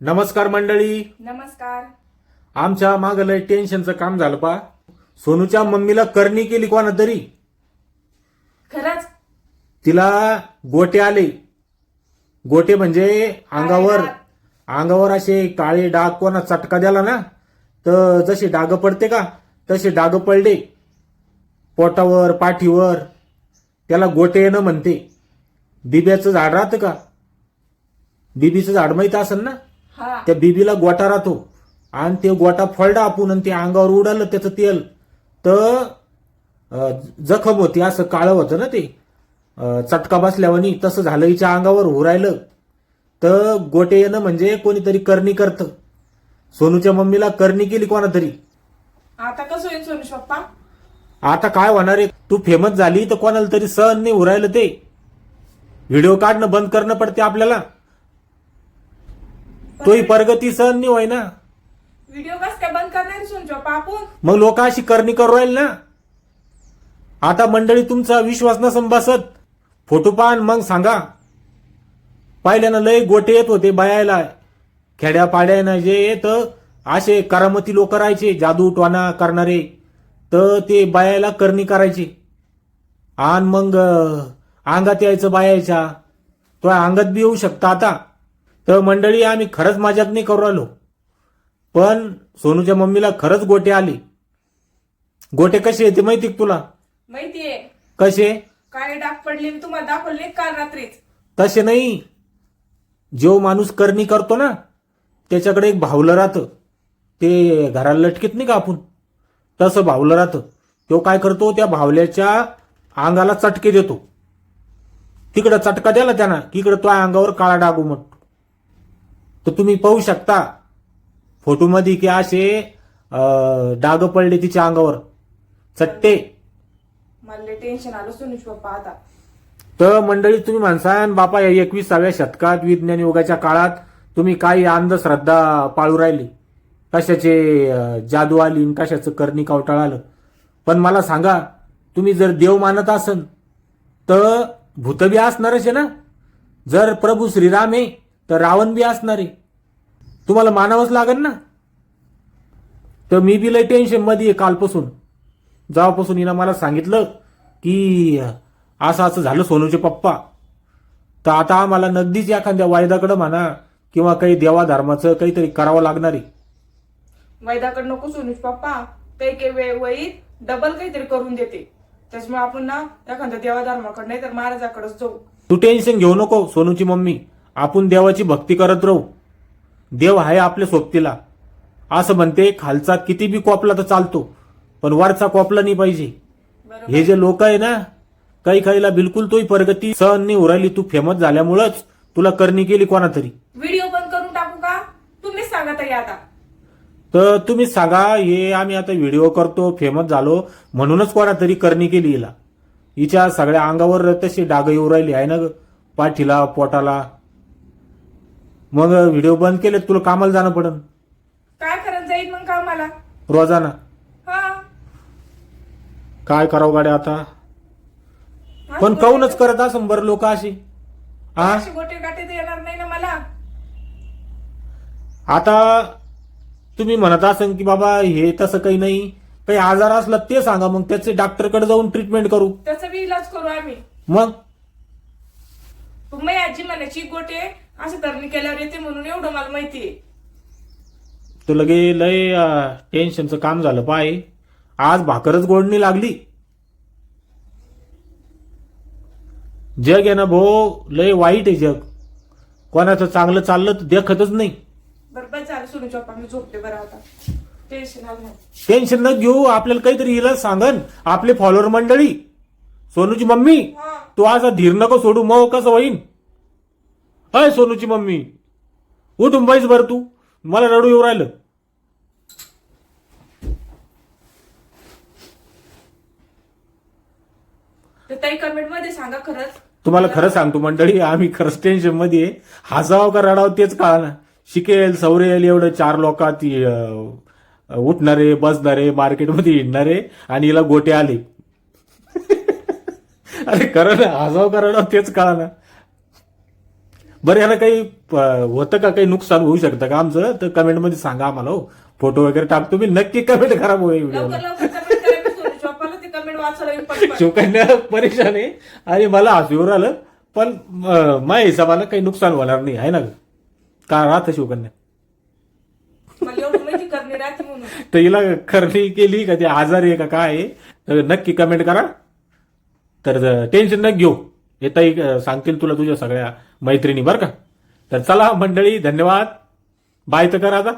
नमस्कार मंडळी. नमस्कार. आमच्या माग लय टेन्शनचं काम झालं पा सोनूच्या मम्मीला करणी केली कोणा तरी. खरंच? तिला गोटे आले. गोटे म्हणजे अंगावर अंगावर असे काळे डाग कोणा चटका द्याला ना तर जसे डाग पडते का तसे डाग पडले. पोटावर पाठीवर त्याला गोटे येणं म्हणते. बिब्याचं झाड राहतं का? बिबीचं झाड माहीत असेल ना? त्या बिबीला गोटा राहतो. आणि ते गोटा फळडा आपण आणि ते अंगावर उडालं त्याचं तेल. तर जखम होती असं काळं होतं ना ते. चटका बसल्यावानी तसं झालं हिच्या अंगावर होऊ राहिलं. तर गोटे येणं म्हणजे कोणीतरी करणी करतं. सोनूच्या मम्मीला करणी केली कोणा तरी आता कसं होईल सोनुष पप्पा आता काय होणार आहे? तू फेमस झाली तर कोणाला तरी सहन नाही उरायलं ते. व्हिडिओ काढणं बंद करणं पडते आपल्याला. तोही प्रगती सहन नाही होय ना व्हिडिओ कस काय बंद करणार पप्पा आपण मग लोक अशी करणी करू राहील ना. आता मंडळी तुमचा विश्वास नसन बसत. फोटो पाहन मग सांगा. पाहिल्यानं लय गोटे येत होते बायाला खेड्या पाड्यानं जे येत असे करामती लोक राहायचे जादू टोना करणारे. तर ते बायाला करणी करायचे. आणि मग अंगात यायचं बायाच्या तो अंगात बी येऊ शकता आता. तर मंडळी आम्ही खरंच मजाक नाही करू राहिलो. पण सोनूच्या मम्मीला खरंच गोटे आले. गोटे कसे येते माहिती तुला? माहितीये कसे? काळे डाग पडले मी तुम्हाला दाखवले काल रात्रीच. तसे नाही. जो माणूस करणी करतो ना त्याच्याकडे एक भावलं राहतं. ते घराला लटकीत नाही का आपण? तसं भावलं राहतं. तो काय करतो? त्या भावल्याच्या अंगाला चटके देतो. तिकडं चटका द्याला त्यानं. इकडं तो अंगावर काळा डाग उमटतो. तर तुम्ही पाहू शकता फोटोमध्ये की असे डाग पडले तिच्या अंगावर. चट्टे मला लय टेन्शन आलं सोनुष पप्पा आता. तर मंडळी तुम्ही म्हणसान बापा या एकविसाव्या शतकात विज्ञान युगाच्या काळात तुम्ही काही अंधश्रद्धा पाळू राहिली. कशाचे जादू आली कशाचं करणी कावटाळ आलं. पण मला सांगा तुम्ही जर देव मानत असन तर भूत बी असणारच आहे ना? जर प्रभू श्रीराम आहे तर रावण बी असणार. आहे तुम्हाला मानावंच लागेल ना? तर मी बी लय टेन्शनमध्ये आहे कालपासून. जेव्हापासून हिनं मला सांगितलं की असं असं झालं सोनूचे पप्पा. तर आता आम्हाला नगदीच एखाद्या वायदाकडं म्हणा किंवा काही देवा धर्माचं काहीतरी करावं लागणार आहे. वैदाकडे नको सोनुष पप्पा. काही काही वेळ वहीत डबल काहीतरी करून देते. त्याच्यामुळे आपण ना एखाद्या देवा धर्माकडे नाही तर महाराजाकडेच जाऊ. तू टेन्शन घेऊ नको सोनूची मम्मी. आपण देवाची भक्ती करत राहू. देव आहे आपल्या सोबतीला. असं म्हणते खालचा किती बी कोपला तर चालतो पण वरचा कोपला नाही पाहिजे. हे जे लोक आहे ना काही काहीला बिलकुल तोही प्रगती सहन नाही उरायली तू फेमस झाल्यामुळंच तुला करणी केली कोणा तरी व्हिडिओ बंद करून टाकू का? तुम्हीच सांगा ताई आता. तर तुम्ही सांगा हे आम्ही आता व्हिडिओ करतो फेमस झालो म्हणूनच कोणा तरी करणी केली हिला. हिच्या सगळ्या अंगावर तशी डाग येऊ राहिली आहे ना ग? पाठीला पोटाला. मग व्हिडिओ बंद केले तुला कामाला जाणं पडन. काय करत जाईल मग का मला रोजाना. हा. काय करावं गाड्या आता? पण काऊनच करत असं बरं लोक अशी. हा? अशी गोटे गाठे तर येणार नाही ना मला. आता तुम्ही म्हणत असाल की बाबा हे तसं काही नाही. काही आजार असला ते सांगा मग त्याचे डॉक्टरकडे जाऊन ट्रीटमेंट करू. त्याचा बी इलाज करू आम्ही. मग? माझी आजी म्हणायची गोटे असं करणी केल्यावर येते म्हणून एवढं मला माहितीये तो लगे लय अं, टेन्शनचं काम झालं पाय. आज भाकरच गोडणी लागली. जग आहे ना भो लय वाईट आहे जग. कोणाचं चांगलं चाललं तर देखतच नाही. बरोबर झालं सोनू चोपा मी झोपते बरं आता. टेन्शन आलं नाही. टेन्शन न घेऊ आपल्याला काहीतरी हिला सांगन. आपले फॉलोअर मंडळी. सोनूची मम्मी हा. तू असा धीर नको सोडू मग कसं होईन? अय सोनूची मम्मी. उठून बाईस बरं तू. मला रडू येऊ राहिलं. तर ताई कमेंटमध्ये सांगा खरंच. तुम्हाला खरं सांगतो मंडळी आम्ही खरंच टेन्शनमध्ये. हसावं का रडावं तेच कळाना शिकेल सवरेल एवढं चार लोकात उठणारे बसणारे मार्केटमध्ये हिंडणारे आणि हिला गोटे आले. अरे खरं ना हसावं का रडावं तेच कळाना बरं याला काही होतं का काही नुकसान होऊ शकतं का आमचं? तर कमेंटमध्ये सांगा आम्हाला हो. फोटो वगैरे टाकतो मी नक्की कमेंट खराब होईल व्हिडिओला. शिवकन्या परेशान आहे आणि मला हसवीवर आलं. पण माझ्या हिशोबानं काही नुकसान होणार नाही. आहे ना? का राहतं शिवकन्या? तर हिला खरणी केली का? ते आजारी आहे का? काय नक्की कमेंट करा. तर टेन्शन न घेऊ. येताही सांगतील तुला तुझ्या सगळ्या मैत्रिणी बरं का? तर चला मंडळी धन्यवाद. बाय तर करा आता.